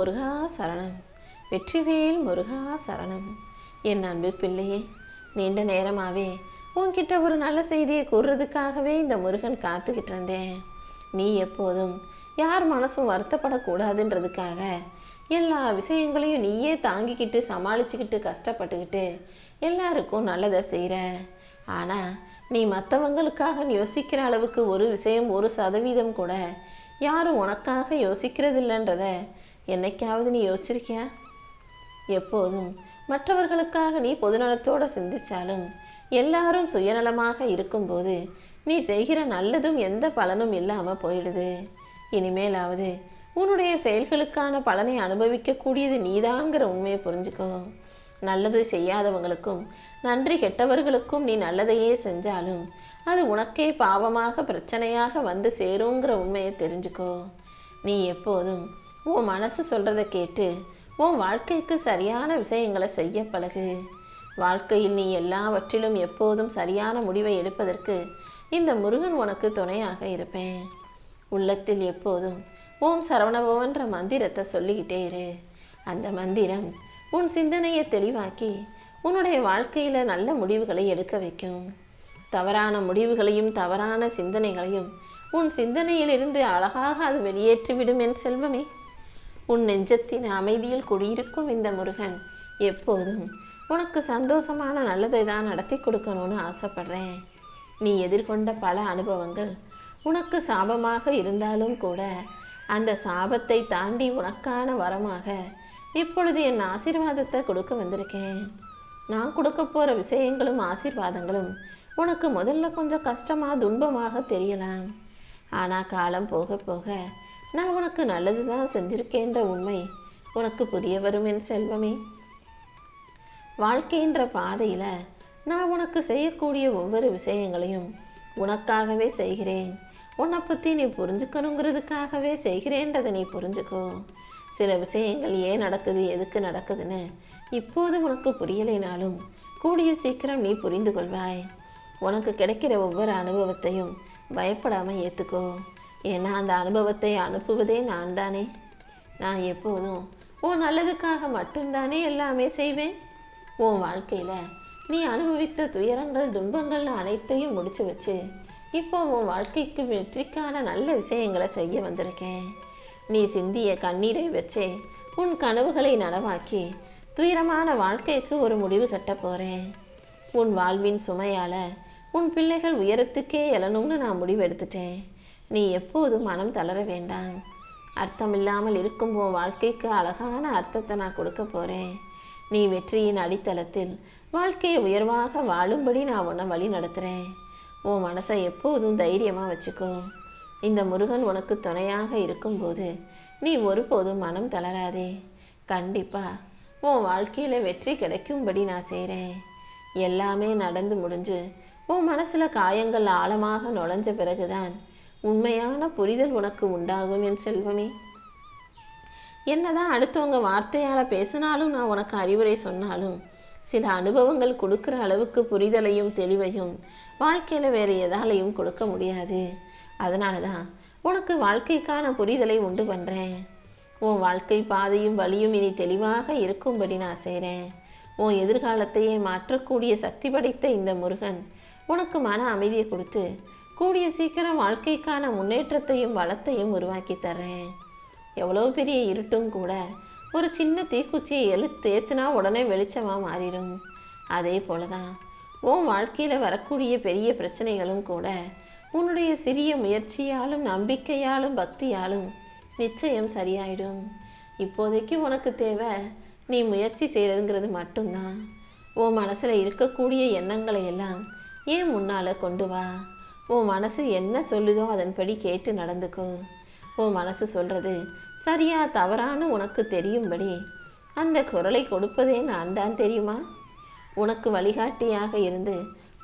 முருகா சரணம். வெற்றிவேல் முருகா சரணம். என் அன்பு பிள்ளையே நீண்ட நேரமாவே உன்கிட்ட ஒரு நல்ல செய்தியை கூறுறதுக்காகவே இந்த முருகன் காத்துக்கிட்டு இருந்தேன். நீ எப்போதும் யார் மனசும் வருத்தப்படக்கூடாதுன்றதுக்காக எல்லா விஷயங்களையும் நீயே தாங்கிக்கிட்டு சமாளிச்சுக்கிட்டு கஷ்டப்பட்டுக்கிட்டு எல்லாருக்கும் நல்லதை செய்கிற ஆனால் நீ மற்றவங்களுக்காக யோசிக்கிற அளவுக்கு ஒரு விஷயம் ஒரு சதவீதம் கூட யாரும் உனக்காக யோசிக்கிறதில்லைன்றத என்னைக்காவது நீ யோசிச்சிருக்கியா? எப்போதும். மற்றவர்களுக்காக நீ பொதுநலத்தோடு சிந்திச்சாலும் எல்லாரும் சுயநலமாக இருக்கும்போது நீ செய்கிற நல்லதும் எந்த பலனும் இல்லாமல் போயிடுது. இனிமேலாவது உன்னுடைய செயல்களுக்கான பலனை அனுபவிக்கக்கூடியது நீதாங்கிற உண்மையை புரிஞ்சுக்கோ. நல்லது செய்யாதவங்களுக்கும் நன்றி கெட்டவர்களுக்கும் நீ நல்லதையே செஞ்சாலும் அது உனக்கே பாவமாக பிரச்சனையாக வந்து சேருங்கிற உண்மையை தெரிஞ்சுக்கோ. நீ எப்போதும் உன் மனசு சொல்றதை கேட்டு உன் வாழ்க்கைக்கு சரியான விஷயங்களை செய்ய பழகு. வாழ்க்கையில் நீ எல்லாவற்றிலும் எப்போதும் சரியான முடிவை எடுப்பதற்கு இந்த முருகன் உனக்கு துணையாக இருப்பேன். உள்ளத்தில் எப்போதும் ஓம் சரவணபவன்ற மந்திரத்தை சொல்லிக்கிட்டே இரு. அந்த மந்திரம் உன் சிந்தனையை தெளிவாக்கி உன்னுடைய வாழ்க்கையில நல்ல முடிவுகளை எடுக்க வைக்கும். தவறான முடிவுகளையும் தவறான சிந்தனைகளையும் உன் சிந்தனையிலிருந்து அழகாக அது வெளியேற்றிவிடும் என் செல்வமே. உன் நெஞ்சத்தின் அமைதியில் குடியிருக்கும் இந்த முருகன் எப்போதும் உனக்கு சந்தோஷமான நல்லதை தான் நடத்தி கொடுக்கணும்னு ஆசைப்படுறேன். நீ எதிர்கொண்ட பல அனுபவங்கள் உனக்கு சாபமாக இருந்தாலும் கூட அந்த சாபத்தை தாண்டி உனக்கான வரமாக இப்பொழுது என் ஆசீர்வாதத்தை கொடுக்க வந்திருக்கேன். நான் கொடுக்க போகிற விஷயங்களும் ஆசீர்வாதங்களும் உனக்கு முதல்ல கொஞ்சம் கஷ்டமாக துன்பமாக தெரியலாம். ஆனால் காலம் போக போக நான் உனக்கு நல்லது தான் செஞ்சிருக்கேன்ற உண்மை உனக்கு புரிய வரும் என் செல்வமே. வாழ்க்கைன்ற பாதையில் நான் உனக்கு செய்யக்கூடிய ஒவ்வொரு விஷயங்களையும் உனக்காகவே செய்கிறேன். உன்னை பற்றி நீ புரிஞ்சுக்கணுங்கிறதுக்காகவே செய்கிறேன்றதை நீ புரிஞ்சுக்கோ. சில விஷயங்கள் ஏன் நடக்குது எதுக்கு நடக்குதுன்னு இப்போது உனக்கு புரியலைனாலும் கூடிய சீக்கிரம் நீ புரிந்து கொள்வாய். உனக்கு கிடைக்கிற ஒவ்வொரு அனுபவத்தையும் பயப்படாமல் ஏற்றுக்கோ ஏன்னா அந்த அனுபவத்தை அனுப்புவதே நான் தானே. நான் எப்போதும் உன் நல்லதுக்காக மட்டும்தானே எல்லாமே செய்வேன்? உன் வாழ்க்கையில் நீ அனுபவித்த துயரங்கள் துன்பங்கள் அனைத்தையும் முடிச்சு வச்சு இப்போ உன் வாழ்க்கைக்கு வெற்றிக்கான நல்ல விஷயங்களை செய்ய வந்திருக்கேன். நீ சிந்திய கண்ணீரை வச்சே உன் கனவுகளை நனவாக்கி துயரமான வாழ்க்கைக்கு ஒரு முடிவு கட்ட போகிறேன் உன் வாழ்வின் சுமையால் உன் பிள்ளைகள் உயரத்துக்கே எழணும்னு நான் முடிவெடுத்துட்டேன். நீ எப்போதும் மனம் தளர வேண்டாம். அர்த்தம் இல்லாமல் இருக்கும் உன் வாழ்க்கைக்கு அழகான அர்த்தத்தை நான் கொடுக்க போறேன். நீ வெற்றியின் அடித்தளத்தில் வாழ்க்கையை உயர்வாக வாழும்படி நான் உன்னை வழி நடத்துகிறேன் உன் மனசை எப்போதும் தைரியமா வச்சுக்கோ. இந்த முருகன் உனக்கு துணையாக இருக்கும்போது நீ ஒருபோதும் மனம் தளராதே. கண்டிப்பா உன் வாழ்க்கையில வெற்றி கிடைக்கும்படி நான் செய்கிறேன் எல்லாமே நடந்து முடிஞ்சு உன் மனசுல காயங்கள் ஆழமாக நுழைஞ்ச பிறகுதான் உண்மையான புரிதல் உனக்கு உண்டாகும் என் செல்வமே. என்னதான் அடுத்தவங்க வார்த்தையால பேசினாலும் நான் உனக்கு அறிவுரை சொன்னாலும் சில அனுபவங்கள் கொடுக்குற அளவுக்கு புரிதலையும் தெளிவையும் வாழ்க்கையில வேற எதாலையும் கொடுக்க முடியாது. அதனாலதான் உனக்கு வாழ்க்கைக்கான புரிதலை உண்டு பண்றேன். உன் வாழ்க்கை பாதையும் வழியும் இனி தெளிவாக இருக்கும்படி நான் செய்றேன். உன் எதிர்காலத்தையே மாற்றக்கூடிய சக்தி படைத்த இந்த முருகன் உனக்கு மன அமைதியை கொடுத்து கூடிய சீக்கிரம் வாழ்க்கைக்கான முன்னேற்றத்தையும் வளத்தையும் உருவாக்கி தர்றேன் எவ்வளோ பெரிய இருட்டும் கூட ஒரு சின்ன தீக்குச்சியை எழுத்து ஏத்துனா உடனே வெளிச்சமா மாறிடும். அதே போலதான் உன் வாழ்க்கையில வரக்கூடிய பெரிய பிரச்சனைகளும் கூட உன்னுடைய சிறிய முயற்சியாலும் நம்பிக்கையாலும் பக்தியாலும் நிச்சயம் சரியாயிடும். இப்போதைக்கு உனக்கு தேவை நீ முயற்சி செய்யறதுங்கிறது மட்டும்தான். உன் மனசுல இருக்கக்கூடிய எண்ணங்களை எல்லாம் ஏன் முன்னால கொண்டு வா? உன் மனசு என்ன சொல்லுதோ அதன்படி கேட்டு நடந்துக்கோ உன் மனசு சொல்றது சரியா தவறான்னு உனக்கு தெரியும்படி. அந்த குரலை கொடுப்பதே நான் தான் தெரியுமா? உனக்கு வழிகாட்டியாக இருந்து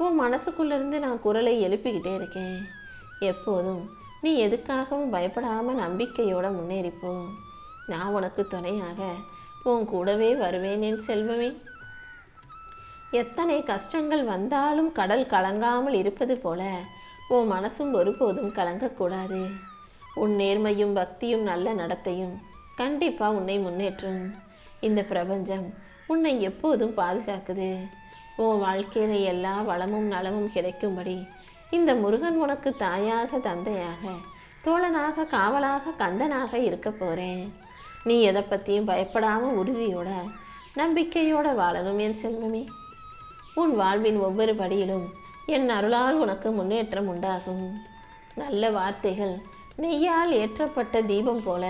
உன் மனசுக்குள்ளேருந்து நான் குரலை எழுப்பிக்கிட்டே இருக்கேன். எப்போதும் நீ எதுக்காகவும் பயப்படாமல் நம்பிக்கையோட முன்னேறிப்போ நான் உனக்கு துணையாக உன் கூடவே வருவேன் என் செல்வமே. எத்தனை கஷ்டங்கள் வந்தாலும் கடல் கலங்காமல் இருப்பது போல உன் மனசும் ஒருபோதும் கலங்கக்கூடாது. உன் நேர்மையும் பக்தியும் நல்ல நடத்தையும் கண்டிப்பாக உன்னை முன்னேற்றும். இந்த பிரபஞ்சம் உன்னை எப்போதும் பாதுகாக்குது. உன் வாழ்க்கையில எல்லா வளமும் நலமும் கிடைக்கும்படி இந்த முருகன் உனக்கு தாயாக தந்தையாக தோழனாக காவலாக கந்தனாக இருக்க போகிறேன் நீ எதை பற்றியும் பயப்படாமல் உறுதியோட நம்பிக்கையோட வாழணும் என் செல்வமே. உன் வாழ்வின் ஒவ்வொரு படியிலும் என் அருளால் உனக்கு முன்னேற்றம் உண்டாகும். நல்ல வார்த்தைகள் நெய்யால் ஏற்றப்பட்ட தீபம் போல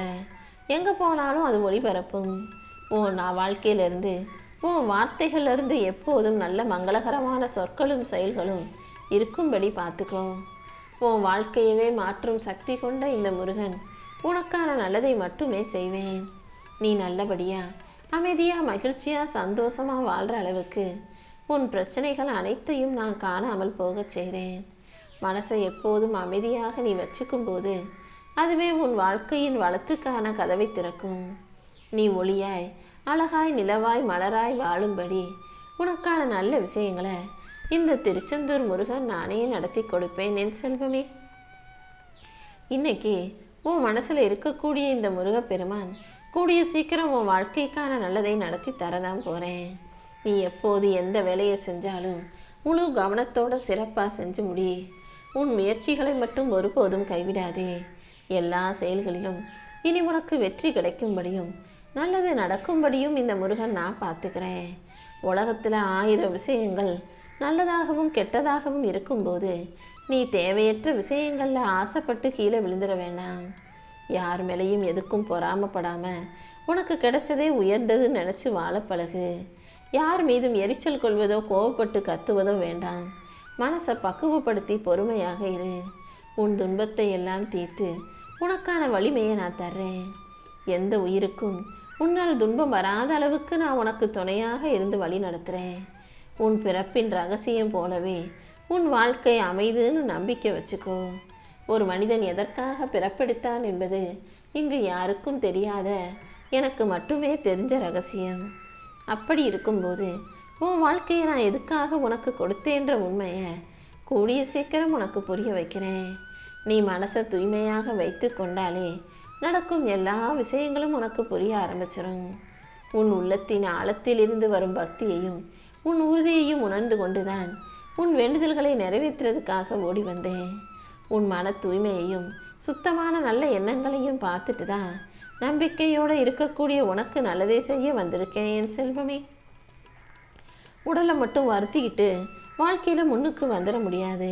எங்கே போனாலும் அது ஒளிபரப்பும். உன் நான் வாழ்க்கையிலிருந்து உன் வார்த்தைகளிலிருந்து எப்போதும் நல்ல மங்களகரமான சொற்களும் செயல்களும் இருக்கும்படி பார்த்துக்கோ. உன் வாழ்க்கையவே மாற்றும் சக்தி கொண்ட இந்த முருகன் உனக்கான நல்லதை மட்டுமே செய்வேன். நீ நல்லபடியா அமைதியாக மகிழ்ச்சியாக சந்தோஷமாக வாழ்கிற அளவுக்கு உன் பிரச்சனைகள் அனைத்தையும் நான் காணாமல் போகச் செய்கிறேன். மனசை எப்போதும் அமைதியாக நீ வச்சுக்கும் போது அதுவே உன் வாழ்க்கையின் வளத்துக்கான கதவை திறக்கும். நீ ஒளியாய் அழகாய் நிலவாய் மலராய் வாழும்படி உனக்கான நல்ல விஷயங்களை இந்த திருச்செந்தூர் முருகன் நானே நடத்தி கொடுப்பேன் என் செல்வமே. இன்னைக்கு உன் மனசில் இருக்கக்கூடிய இந்த முருகப்பெருமான் கூடிய சீக்கிரம் உன் வாழ்க்கைக்கான நல்லதை நடத்தி தரதான் போகிறேன் நீ எப்போது எந்த வேலையை செஞ்சாலும் முழு கவனத்தோட சிறப்பாக செஞ்சு முடி. உன் முயற்சிகளை மட்டும் ஒருபோதும் கைவிடாதே. எல்லா செயல்களிலும் இனி உனக்கு வெற்றி கிடைக்கும்படியும் நல்லது நடக்கும்படியும் இந்த முருகன் நான் பார்த்துக்கிறேன். உலகத்தில் ஆயிரம் விஷயங்கள் நல்லதாகவும் கெட்டதாகவும் இருக்கும்போது நீ தேவையற்ற விஷயங்களில் ஆசைப்பட்டு கீழே விழுந்துட வேண்டாம். யார் மேலேயும் எதுக்கும் பொறாமப்படாமல் உனக்கு கிடைச்சதே உயர்ந்ததுன்னு நினச்சி வாழ பழகு. யார் மீதும் எரிச்சல் கொள்வதோ கோவப்பட்டு கத்துவதோ வேண்டாம். மனசை பக்குவப்படுத்தி பொறுமையாக இரு. உன் துன்பத்தை எல்லாம் தீர்த்து உனக்கான வலிமையை நான் தர்றேன். எந்த உயிருக்கும் உன்னால் துன்பம் வராத அளவுக்கு நான் உனக்கு துணையாக இருந்து வழி நடத்துகிறேன் உன் பிறப்பின் ரகசியம் போலவே உன் வாழ்க்கை அமைதுன்னு நம்பிக்கை வச்சுக்கோ. ஒரு மனிதன் எதற்காக பிறப்பெடுத்தான் என்பது இங்கு யாருக்கும் தெரியாத எனக்கு மட்டுமே தெரிஞ்ச ரகசியம். அப்படி இருக்கும்போது உன் வாழ்க்கையை நான் எதுக்காக உனக்கு கொடுத்தேன்ற உண்மையை கூடிய சீக்கிரம் உனக்கு புரிய வைக்கிறேன். நீ மனசை தூய்மையாக வைத்து கொண்டாலே நடக்கும் எல்லா விஷயங்களும் உனக்கு புரிய ஆரம்பிச்சிடும் உன் உள்ளத்தின் ஆழத்தில் இருந்து வரும் பக்தியையும் உன் உறுதியையும் உணர்ந்து கொண்டுதான் உன் வேண்டுதல்களை நிறைவேற்றுறதுக்காக ஓடி வந்தேன். உன் மன தூய்மையையும் சுத்தமான நல்ல எண்ணங்களையும் பார்த்துட்டு தான் நம்பிக்கையோடு இருக்கக்கூடிய உனக்கு நல்லதே செய்ய வந்திருக்கேன் என் செல்வமே. உடலை மட்டும் வருத்திக்கிட்டு வாழ்க்கையில் முன்னுக்கு வந்துட முடியாது.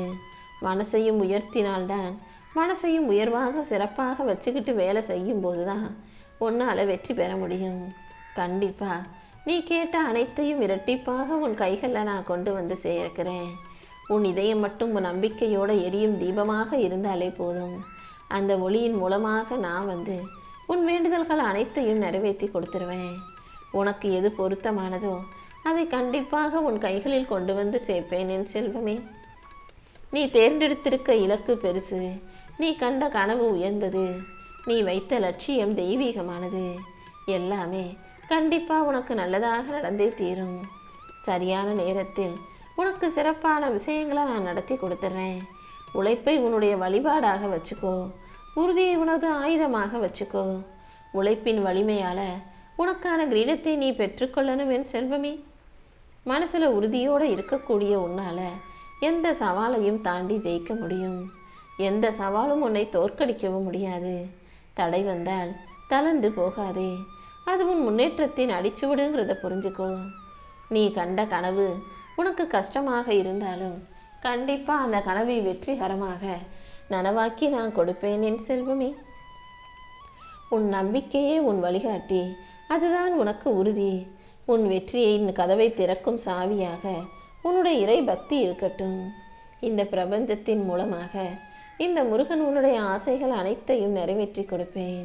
மனசையும் உயர்த்தினால்தான் மனசையும் உயர்வாக சிறப்பாக வச்சுக்கிட்டு வேலை செய்யும் போதுதான் உன்னால் வெற்றி பெற முடியும். கண்டிப்பாக நீ கேட்ட அனைத்தையும் இரட்டிப்பாக உன் கைகளில் நான் கொண்டு வந்து சேர்க்கிறேன். உன் இதயம் மட்டும் உன் நம்பிக்கையோடு எரியும் தீபமாக இருந்தாலே போதும். அந்த ஒளியின் மூலமாக நான் வந்து உன் வேண்டுதல்கள் அனைத்தையும் நிறைவேற்றி கொடுத்துருவேன். உனக்கு எது பொருத்தமானதோ அதை கண்டிப்பாக உன் கைகளில் கொண்டு வந்து சேர்ப்பேன் என் செல்வமே. நீ தேர்ந்தெடுத்திருக்க இலக்கு பெருசு. நீ கண்ட கனவு உயர்ந்தது. நீ வைத்த லட்சியம் தெய்வீகமானது. எல்லாமே கண்டிப்பா உனக்கு நல்லதாக நடந்தே தீரும். சரியான நேரத்தில் உனக்கு சிறப்பான விஷயங்களை நான் நடத்தி கொடுத்துட்றேன் உழைப்பை உன்னுடைய வழிபாடாக வச்சுக்கோ. உறுதியை உனது ஆயுதமாக வச்சுக்கோ. உழைப்பின் வலிமையால உனக்கான கிரீடத்தை நீ பெற்றுக்கொள்ளணும் என் செல்வமே. மனசுல உறுதியோடு இருக்கக்கூடிய உன்னால எந்த சவாலையும் தாண்டி ஜெயிக்க முடியும். எந்த சவாலும் உன்னை தோற்கடிக்கவும் முடியாது. தடை வந்தால் தளர்ந்து போகாதே. அது உன் முன்னேற்றத்தின் அடிச்சுவடுங்கிறத புரிஞ்சுக்கோ. நீ கண்ட கனவு உனக்கு கஷ்டமாக இருந்தாலும் கண்டிப்பாக அந்த கனவை வெற்றிகரமாக நனவாக்கி நான் கொடுப்பேன் என் செல்வமே. உன் நம்பிக்கையே உன் வழிகாட்டி. அதுதான் உனக்கு உறுதி. உன் வெற்றியை கதவை திறக்கும் சாவியாக உன்னுடைய இறை பக்தி இருக்கட்டும். இந்த பிரபஞ்சத்தின் மூலமாக இந்த முருகன் உன்னுடைய ஆசைகள் அனைத்தையும் நிறைவேற்றி கொடுப்பேன்.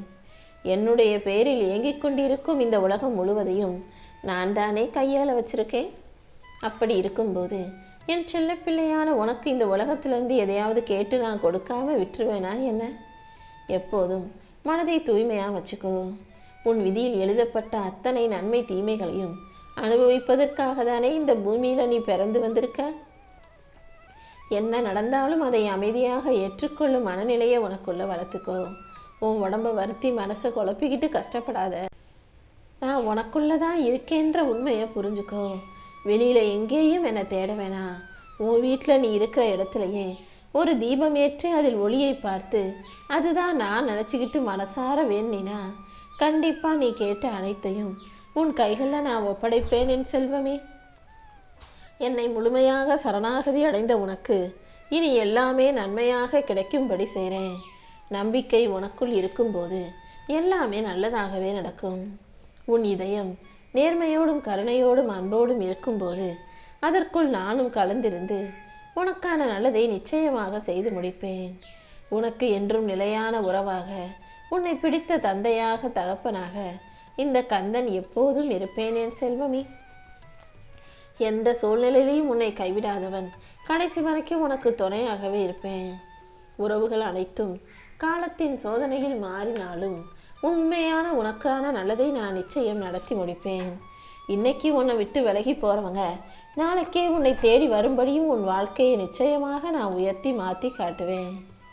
என்னுடைய பேரில் இயங்கிக் கொண்டிருக்கும் இந்த உலகம் முழுவதையும் நான் தானே கையாள வச்சிருக்கேன்? அப்படி இருக்கும்போது என் செல்ல பிள்ளையான உனக்கு இந்த உலகத்திலிருந்து எதையாவது கேட்டு நான் கொடுக்காம விட்டுருவேனா என்ன? எப்போதும் மனதை தூய்மையாக வச்சுக்கோ. உன் விதியில் எழுதப்பட்ட அத்தனை நன்மை தீமைகளையும் அனுபவிப்பதற்காக தானே இந்த பூமியில் நீ பிறந்து வந்திருக்க? என்ன நடந்தாலும் அதை அமைதியாக ஏற்றுக்கொள்ளும் மனநிலையை உனக்குள்ள வளர்த்துக்கோ. உன் உடம்ப வருத்தி மனசை குழப்பிக்கிட்டு கஷ்டப்படாத. நான் உனக்குள்ளதான் இருக்கேன்ற உண்மையை புரிஞ்சுக்கோ. வெளியில எங்கேயும் என்னை தேட வேணாம் உன் வீட்டில் நீ இருக்கிற இடத்துலயே ஒரு தீபம் ஏற்றி அதில் ஒளியை பார்த்து அதுதான் நான் நினச்சிக்கிட்டு மனசார வேணினா கண்டிப்பா நீ கேட்ட அனைத்தையும் உன் கைகளில் நான் ஒப்படைப்பேன் என் செல்வமே. என்னை முழுமையாக சரணாகதி அடைந்த உனக்கு இனி எல்லாமே நன்மையாக கிடைக்கும்படி செய்கிறேன் நம்பிக்கை உனக்குள் இருக்கும்போது எல்லாமே நல்லதாகவே நடக்கும். உன் இதயம் நேர்மையோடும் கருணையோடும் அன்போடும் இருக்கும்போது அதற்குள் நானும் கலந்திருந்து உனக்கான நல்லதை நிச்சயமாக செய்து முடிப்பேன். உனக்கு என்றும் நிலையான உறவாக உன்னை பிடித்த தந்தையாக தகப்பனாக இந்த கந்தன் எப்போதும் இருப்பேன் என் செல்வமே. எந்த சூழ்நிலையிலையும் உன்னை கைவிடாதவன் கடைசி வரைக்கும் உனக்கு துணையாகவே இருப்பேன். உறவுகள் அனைத்தும் காலத்தின் சோதனையில் மாறினாலும் உண்மையான உனக்கான நல்லதை நான் நிச்சயம் நடத்தி முடிப்பேன். இன்னைக்கு உன்னை விட்டு விலகி போறவங்க நாளைக்கே உன்னை தேடி வரும்படியும் உன் வாழ்க்கையை நிச்சயமாக நான் உயர்த்தி மாற்றி காட்டுவேன்.